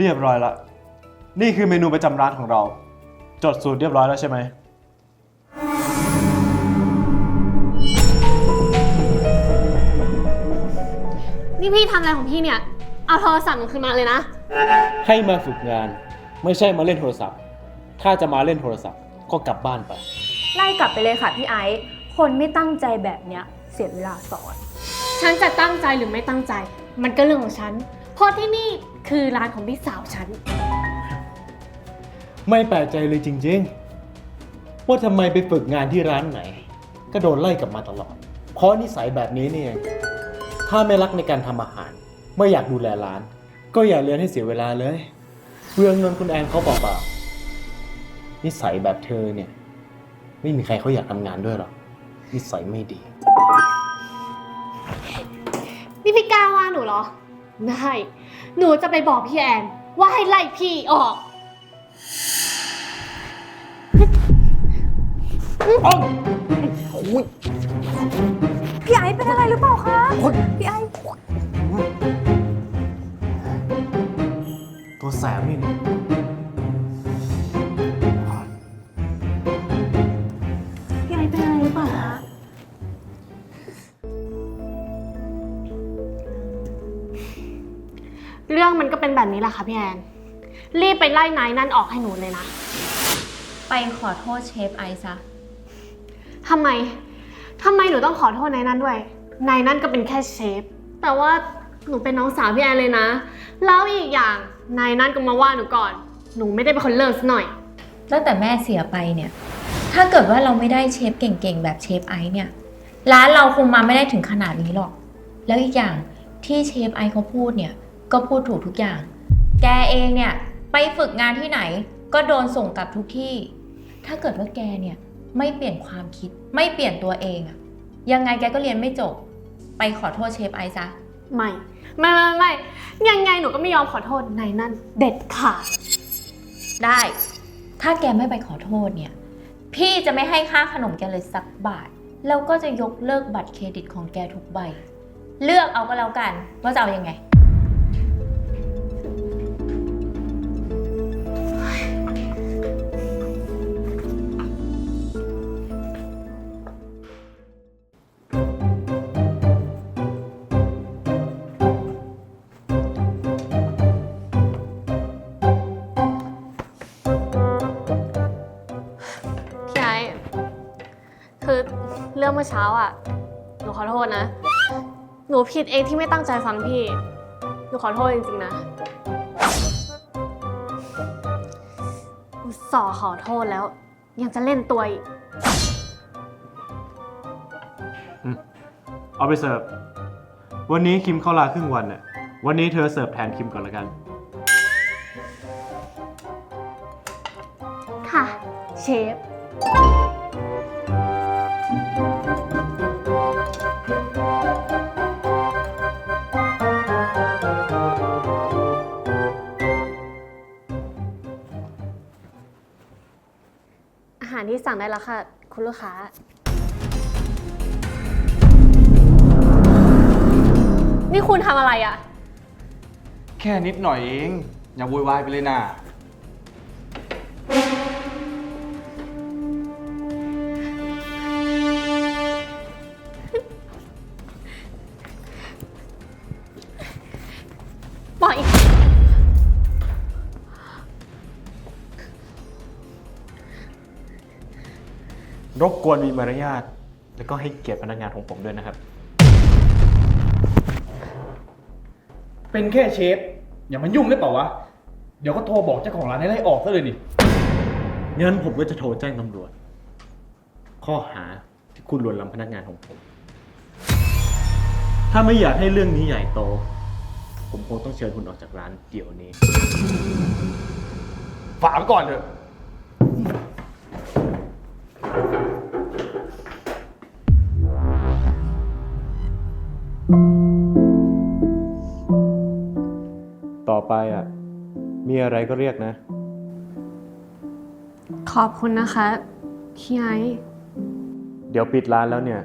เรียบร้อยละ นี่คือเมนูประจำร้านของเรา จดสูตรเรียบร้อยแล้วใช่ไหม นี่พี่ทำอะไรของพี่เนี่ย เอาโทรศัพท์หนูคืนมาเลยนะ ให้มาฝึกงาน ไม่ใช่มาเล่นโทรศัพท์ ถ้าจะมาเล่นโทรศัพท์ก็กลับบ้านไป ไล่กลับไปเลยค่ะพี่ไอซ์คนไม่ตั้งใจแบบเนี้ยเสียเวลาสอน ฉันจะตั้งใจหรือไม่ตั้งใจ มันก็เรื่องของฉัน เพราะที่นี่ คือร้านของพี่สาวฉัน ไม่แปลกใจเลยจริงๆ ว่าทำไมไปฝึกงานที่ร้านไหน ก็โดนไล่กลับมาตลอด เพราะนิสัยแบบนี้นี่เอง ถ้าไม่รักในการทำอาหาร ไม่อยากดูแลร้าน ก็อย่าเรียนให้เสียเวลาเลยเรื่องเงินคุณแอนเขาเปล่าๆนิสัยแบบเธอเนี่ย ไม่มีใครเขาอยากทำงานด้วยหรอกนิสัยไม่ดี นี่พี่กล้าว่าหนูเหรอ ได้ หนูจะไปบอกพี่แอนว่าให้ไล่พี่ออกพี่ไอซ์เป็นอะไรหรือเปล่าคะพี่ไอซ์ตัวแสบนี่ เรื่องมันก็เป็นแบบนี้แหละค่ะพี่แอน รีบไปไล่นายนั่นออกให้หนูเลยนะ ไปขอโทษเชฟไอซ์ซะ ทำไม ทำไมหนูต้องขอโทษนายนั่นด้วย นายนั่นก็เป็นแค่เชฟ แต่ว่าหนูเป็นน้องสาวพี่แอนเลยนะ แล้วอีกอย่างนายนั่นก็มาว่าหนูก่อน หนูไม่ได้เป็นคนเลิกซะหน่อย ตั้งแต่แม่เสียไปเนี่ย ถ้าเกิดว่าเราไม่ได้เชฟเก่งๆ แบบเชฟไอซ์เนี่ย ร้านเราคงมาไม่ได้ถึงขนาดนี้หรอก แล้วอีกอย่างที่เชฟไอซ์เขาพูดเนี่ย ก็พูดถูกทุกอย่าง แกเองเนี่ยไปฝึกงานที่ไหน ก็โดนส่งกลับทุกที่ ถ้าเกิดว่าแกเนี่ยไม่เปลี่ยนความคิด ไม่เปลี่ยนตัวเองอะยังไงแกก็เรียนไม่จบ ไปขอโทษเชฟไอซ์ซะ ไม่ ไม่ไม่ไม่ยังไงหนูก็ไม่ยอมขอโทษนายนั่น เด็ดขาด ได้ ถ้าแกไม่ไปขอโทษเนี่ย พี่จะไม่ให้ค่าขนมแกเลยสักบาท แล้วก็จะยกเลิกบัตรเครดิตของแกทุกใบ เลือกเอาก็แล้วกันว่าจะเอายังไง รื่องเมื่อเช้าอะ หนูขอโทษนะ หนูผิดเองที่ไม่ตั้งใจฟังพี่ หนูขอโทษจริงๆนะ อุตส่อห์ขอโทษแล้ว ยังจะเล่นตัวอีก เอาไปเสิร์ฟ วันนี้คิมเข้าลาครึ่งวันน่ะ วันนี้เธอเสิร์ฟแทนคิมก่อนละกัน ค่ะ เชฟ สั่งได้แล้วค่ะ คุณลูกค้า นี่คุณทำอะไรอะ แค่นิดหน่อยเอง อย่าโวยวายไปเลยนะ รบกวนมีมารยาท แล้วก็ให้เกียรติพนักงานของผมด้วยนะครับ เป็นแค่เชฟ อย่ามายุ่งได้เปล่าวะ เดี๋ยวก็โทรบอกเจ้าของร้านให้ไล่ออกซะเลยนี่ งั้นผมก็จะโทรแจ้งตำรวจ ข้อหาที่คุณลวนลำพนักงานของผม ถ้าไม่อยากให้เรื่องนี้ใหญ่โต ผมคงต้องเชิญคุณออกจากร้านเดี๋ยวนี้ ฝากไว้ก่อนเถอะะไรก็เรียกนะ ขอบคุณนะคะพี่ไอซ์เดี๋ยวปิดร้านแล้วเนี่ย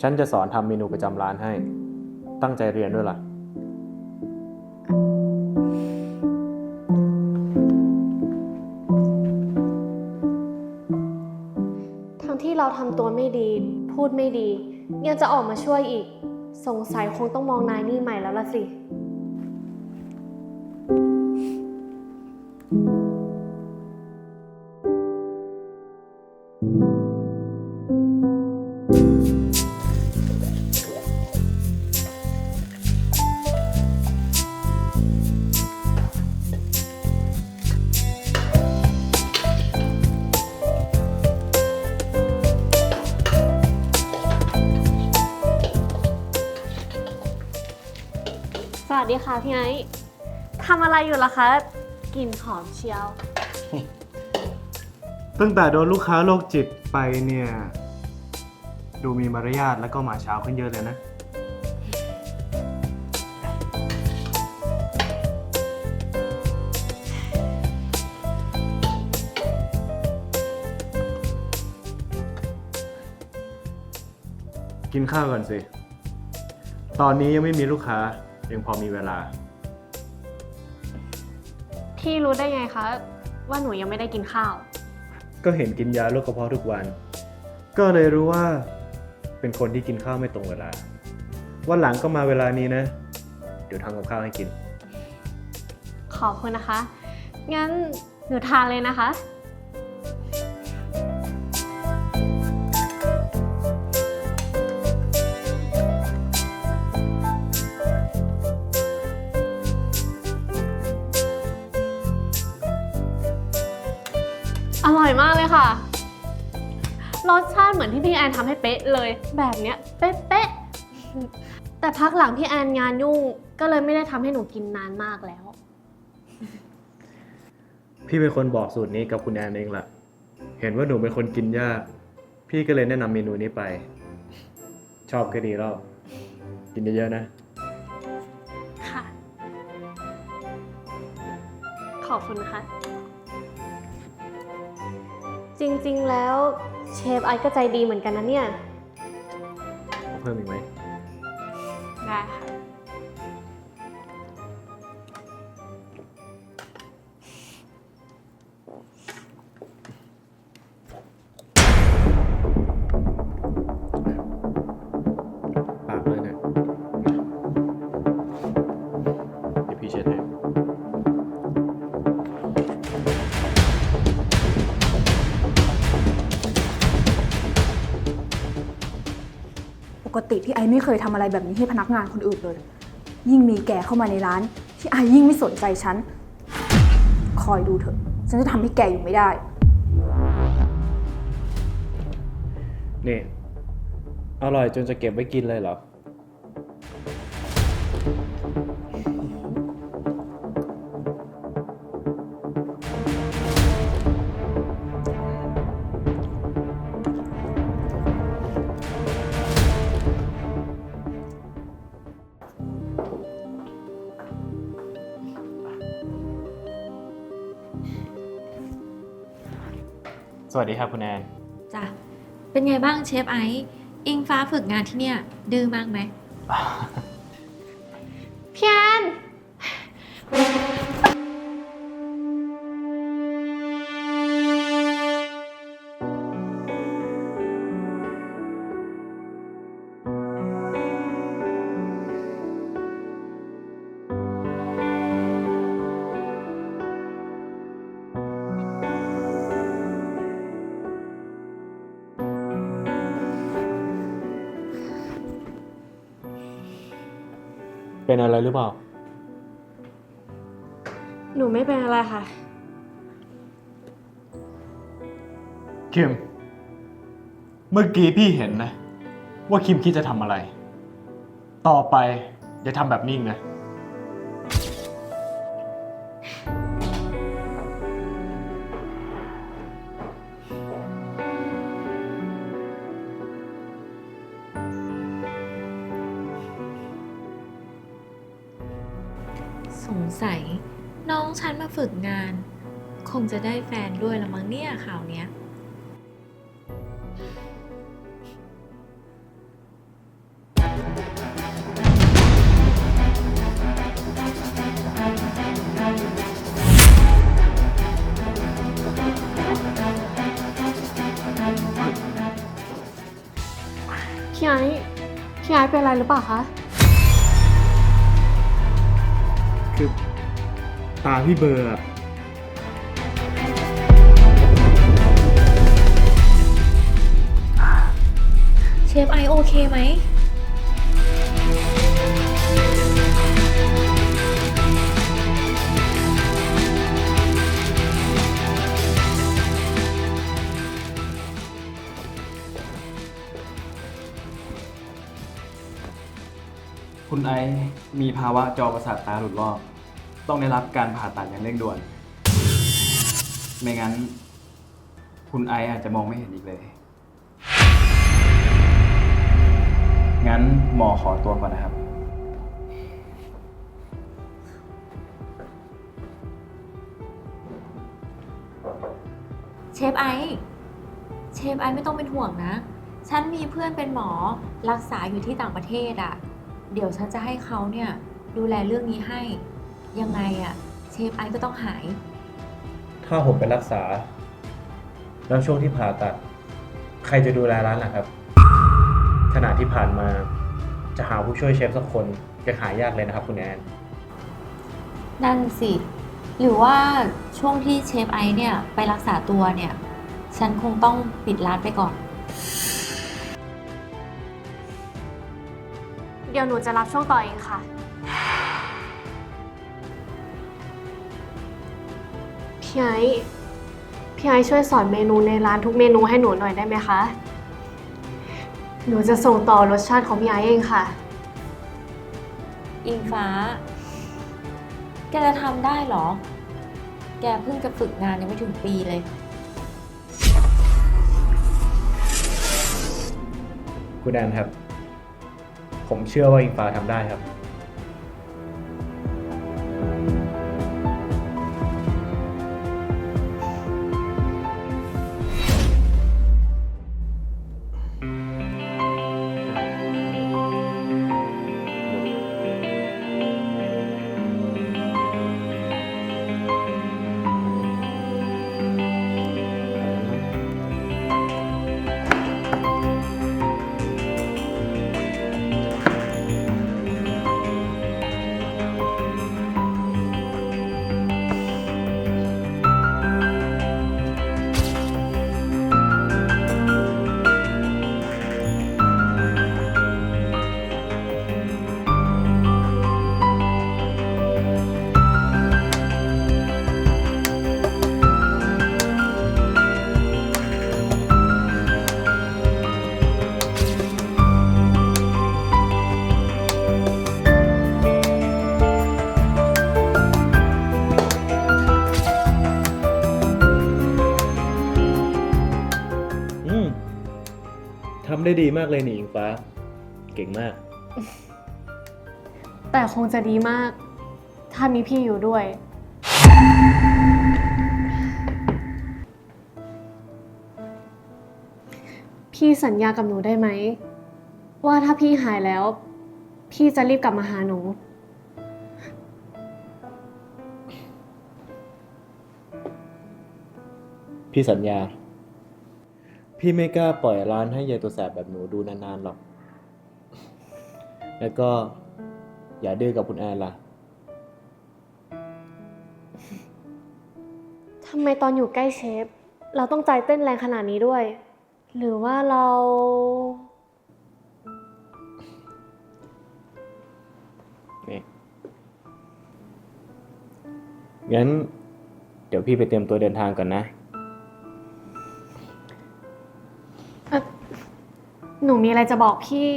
ฉันจะสอนทำเมนูประจำร้านให้ ตั้งใจเรียนด้วยล่ะ ทั้งที่เราทำตัวไม่ดี พูดไม่ดี ยังจะออกมาช่วยอีก สงสัยคงต้องมองนายนี่ใหม่แล้วล่ะสิ ดีค่ะพี่ไอซ์ทำอะไรอยู่ล่ะคะกลิ่นหอมเชียว ตั้งแต่โดนลูกค้าโรคจิตไปเนี่ย ดูมีมารยาทแล้วก็มาเช้าขึ้นเยอะเลยนะ กินข้าวก่อนสิ ตอนนี้ยังไม่มีลูกค้า ยังพอมีเวลา พี่รู้ได้ไงคะ ว่าหนูยังไม่ได้กินข้าว ก็เห็นกินยาโรคกระเพาะทุกวัน ก็เลยรู้ว่า เป็นคนที่กินข้าวไม่ตรงเวลา วันหลังก็มาเวลานี้นะ เดี๋ยวทำกับข้าวให้กิน ขอบคุณนะคะ งั้นหนูทานเลยนะคะ เหมือนที่พี่แอนทำให้เป๊ะเลย แบบเนี้ยเป๊ะเป๊ะๆแต่พักหลังพี่แอนงานยุ่งก็เลยไม่ได้ทำให้หนูกินนานมากแล้ว พี่เป็นคนบอกสูตรนี้กับคุณแอนเองล่ะเห็นว่าหนูเป็นคนกินยาก พี่ก็เลยแนะนำเมนูนี้ไป ชอบก็ดีแล้ว กินเยอะๆนะ ค่ะ ขอบคุณนะคะจริงๆ แล้ว เชฟไอซ์ก็ใจดีเหมือนกันนะเนี่ย เอาเพิ่มอีกไหม ติพี่ไอไม่เคยทำอะไรแบบนี้ให้พนักงานคนอื่นเลย ยิ่งมีแกเข้ามาในร้าน ที่ไอยิ่งไม่สนใจฉัน คอยดูเถอะ ฉันจะทำให้แกอยู่ไม่ได้ นี่ อร่อยจนจะเก็บไว้กินเลยเหรอ สวัสดีครับคุณแอน จ้ะ เป็นไงบ้างเชฟไอซ์อิงฟ้าฝึกงานที่เนี่ยดื้อมากไหม เป็นอะไรหรือเปล่า หนูไม่เป็นอะไรค่ะ คิม เมื่อกี้พี่เห็นนะ ว่าคิมคิดจะทำอะไร ต่อไปอย่าทำแบบนี้อีกนะ สัย น้องฉันมาฝึกงาน คงจะได้แฟนด้วยละมั้งเนี่ยข่าวเนี้ย พี่ไอ้พี่ไอ้เป็นอะไรหรือเปล่าคะ ตาพี่เบอร์อะเชฟไอโอเคไหม คุณไอซ์มีภาวะจอประสาทตาหลุดรอบ ต้องได้รับการผ่าตัดอย่างเร่งด่วน ไม่งั้น คุณไอซ์อาจจะมองไม่เห็นอีกเลย งั้นหมอขอตัวก่อนนะครับ เชฟไอซ์เชฟไอซ์ไม่ต้องเป็นห่วงนะ ฉันมีเพื่อนเป็นหมอรักษาอยู่ที่ต่างประเทศอะ่ะ เดี๋ยวฉันจะให้เขาเนี่ยดูแลเรื่องนี้ให้ ยังไงอะ่ะเชฟไอซ์ก็ต้องหาย ถ้าผมไปรักษา แล้วช่วงที่ผ่าตัด ใครจะดูแลร้านล่ะครับ ขณะที่ผ่านมาจะหาผู้ช่วยเชฟสักคนจะหายากเลยนะครับ คุณแอน นั่นสิ หรือว่าช่วงที่เชฟไอซ์เนี่ยไปรักษาตัวเนี่ย ฉันคงต้องปิดร้านไปก่อน เดี๋ยวหนูจะรับช่วงต่อเองค่ะ พี่ไอซ์พี่ไอซ์ช่วยสอนเมนูในร้านทุกเมนูให้หนูหน่อยได้ไหมคะ หนูจะส่งต่อรสชาติของพี่ไอซ์เองค่ะ อิงฟ้า แกจะทำได้เหรอ แกเพิ่งจะฝึกงานยังไม่ถึงปีเลย คุณแอนครับ ผมเชื่อว่าอิงฟ้าทำได้ครับำได้ดีมากเลยนี่อิงฟ้า เก่งมาก แต่คงจะดีมาก ถ้ามีพี่อยู่ด้วย พี่สัญญากับหนูได้ไหม ว่าถ้าพี่หายแล้ว พี่จะรีบกลับมาหาหนู พี่สัญญา พี่ไม่กล้าปล่อยร้านให้ยายตัวแสบแบบหนูดูนานๆหรอก แล้วก็อย่าดื้อกับคุณแอนล่ะ ทำไมตอนอยู่ใกล้เชฟ เราต้องใจเต้นแรงขนาดนี้ด้วย หรือว่าเรา นี่งั้น เดี๋ยวพี่ไปเตรียมตัวเดินทางก่อนนะ หนูมีอะไรจะบอกพี่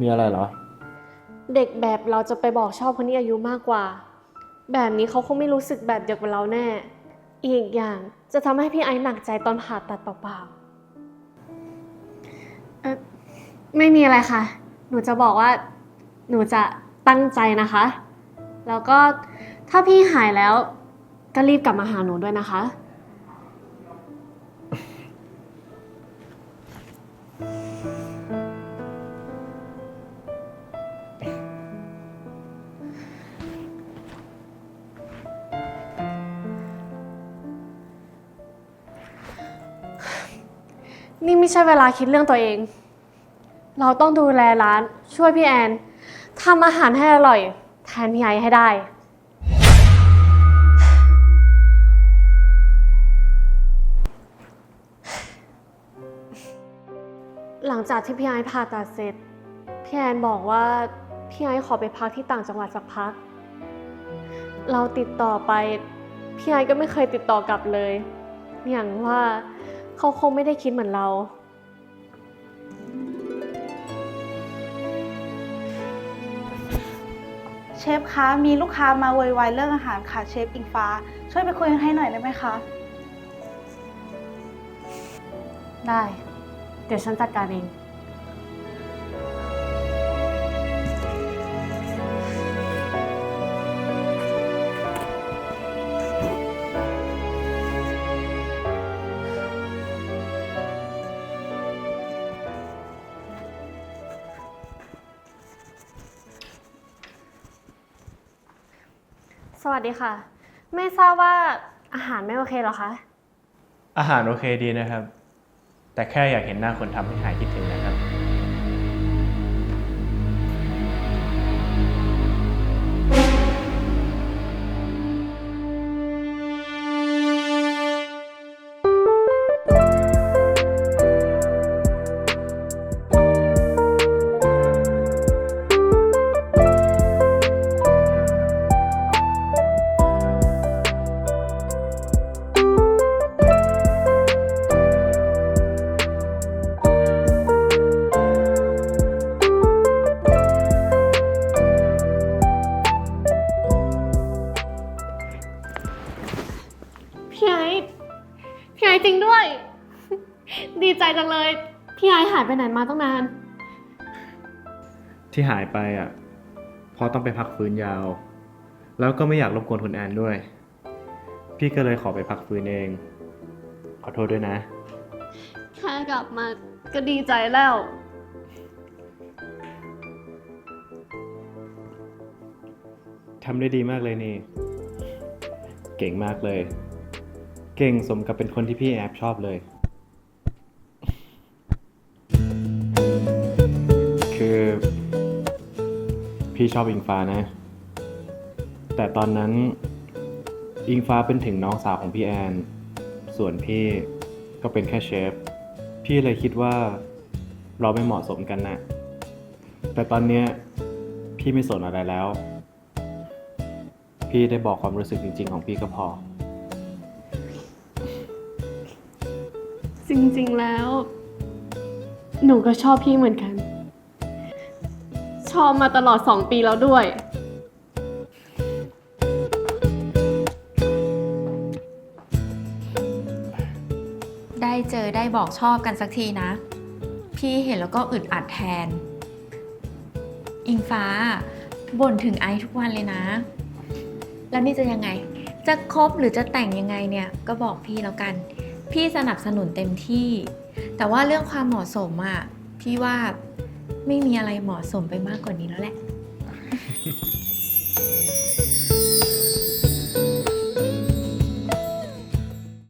มีอะไรเหรอ เด็กแบบเราจะไปบอกชอบคนที่อายุมากกว่า แบบนี้เขาคงไม่รู้สึกแบบเดียวกับเราแน่ อีกอย่างจะทำให้พี่ไอซ์หนักใจตอนผ่าตัดเปล่าๆเอ่อไม่มีอะไรค่ะ หนูจะบอกว่า หนูจะตั้งใจนะคะ แล้วก็ถ้าพี่หายแล้ว ก็รีบกลับมาหาหนูด้วยนะคะ นี่ไม่ใช่เวลาคิดเรื่องตัวเอง เราต้องดูแลร้าน ช่วยพี่แอนทำอาหารให้อร่อย แทนพี่ไอให้ได้ หลังจากที่พี่ไอผ่าตัดเสร็จ พี่แอนบอกว่าพี่ไอขอไปพักที่ต่างจังหวัดสักพัก เราติดต่อไป พี่ไอก็ไม่เคยติดต่อกลับเลย อย่างว่า เขาคงไม่ได้คิดเหมือนเรา เชฟคะ มีลูกค้ามาโวยวายเรื่องอาหารค่ะ เชฟอิงฟ้า ช่วยไปคุยกันให้หน่อยได้ไหมคะ ได้ เดี๋ยวฉันจัดการเอง สดีค่ะ ไม่ทราบว่าอาหารไม่โอเคเหรอคะ อาหารโอเคดีนะครับ แต่แค่อยากเห็นหน้าคนทำให้หายคิดถึง จริงด้วย ดีใจจังเลย พี่ไอ้หายไปไหนมาตั้งนาน ที่หายไปอะเพราะต้องไปพักฟื้นยาว แล้วก็ไม่อยากรบกวนคุณแอนด้วย พี่ก็เลยขอไปพักฟื้นเอง ขอโทษด้วยนะ แค่กลับมาก็ดีใจแล้ว ทำได้ดีมากเลยนี่ เก่งมากเลยเก่งสมกับเป็นคนที่พี่แอบชอบเลย คือ พี่ชอบอิงฟ้านะ แต่ตอนนั้น อิงฟ้าเป็นถึงน้องสาวของพี่แอน ส่วนพี่ก็เป็นแค่เชฟ พี่เลยคิดว่าเราไม่เหมาะสมกันนะแต่ตอนนี้พี่ไม่สนอะไรแล้ว พี่ได้บอกความรู้สึกจริง ๆ ของพี่ก็พอ จริงๆแล้ว หนูก็ชอบพี่เหมือนกัน ชอบมาตลอดสองปีแล้วด้วย ได้เจอได้บอกชอบกันสักทีนะ พี่เห็นแล้วก็อึดอัดแทน อิงฟ้าบ่นถึงไอซ์ทุกวันเลยนะ แล้วนี่จะยังไง จะคบหรือจะแต่งยังไงเนี่ย ก็บอกพี่แล้วกัน พี่สนับสนุนเต็มที่ แต่ว่าเรื่องความเหมาะสมอะพี่ว่าไม่มีอะไรเหมาะสมไปมากกว่านี้แล้วแหละ